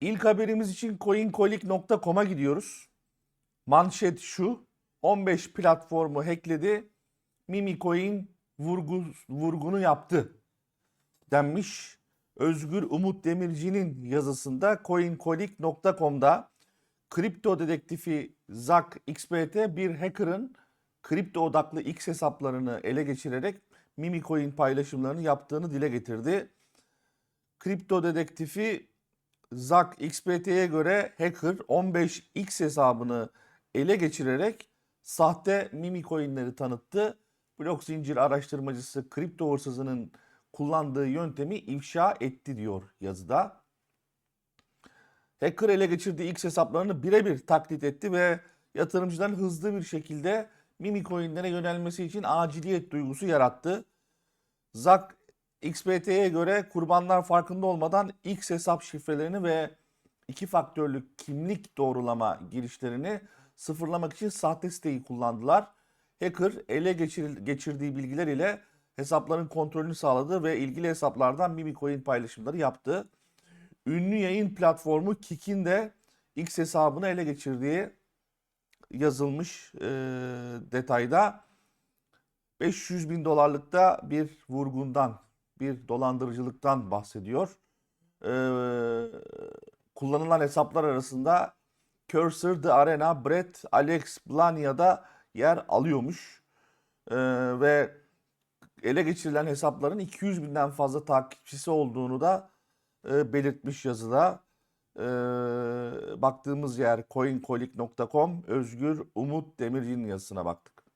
İlk haberimiz için coinkolik.com'a gidiyoruz. Manşet şu. 15 platformu hackledi. Mimicoin vurgu, vurgunu yaptı denmiş. Özgür Umut Demirci'nin yazısında coinkolik.com'da kripto dedektifi Zak XBT bir hacker'ın kripto odaklı X hesaplarını ele geçirerek Mimicoin paylaşımlarını yaptığını dile getirdi. Kripto dedektifi Zak XBT'ye göre hacker 15X hesabını ele geçirerek sahte mimi coinleri tanıttı. Blok zincir araştırmacısı kripto hırsızının kullandığı yöntemi ifşa etti diyor yazıda. Hacker ele geçirdiği X hesaplarını birebir taklit etti ve yatırımcıların hızlı bir şekilde mimi coinlere yönelmesi için aciliyet duygusu yarattı. Zak XBT'ye göre kurbanlar farkında olmadan X hesap şifrelerini ve iki faktörlü kimlik doğrulama girişlerini sıfırlamak için sahte siteyi kullandılar. Hacker ele geçir- geçirdiği bilgiler ile hesapların kontrolünü sağladı ve ilgili hesaplardan Mimicoin paylaşımları yaptı. Ünlü yayın platformu Kik'in de X hesabını ele geçirdiği yazılmış e, detayda. 500 bin dolarlıkta bir vurgundan, bir dolandırıcılıktan bahsediyor. Ee, kullanılan hesaplar arasında Cursor, The Arena, Brett, Alex Blania'da yer alıyormuş. Ee, ve ele geçirilen hesapların 200 binden fazla takipçisi olduğunu da e, belirtmiş yazıda. Ee, baktığımız yer coinkolik.com Özgür Umut Demirci'nin yazısına baktık.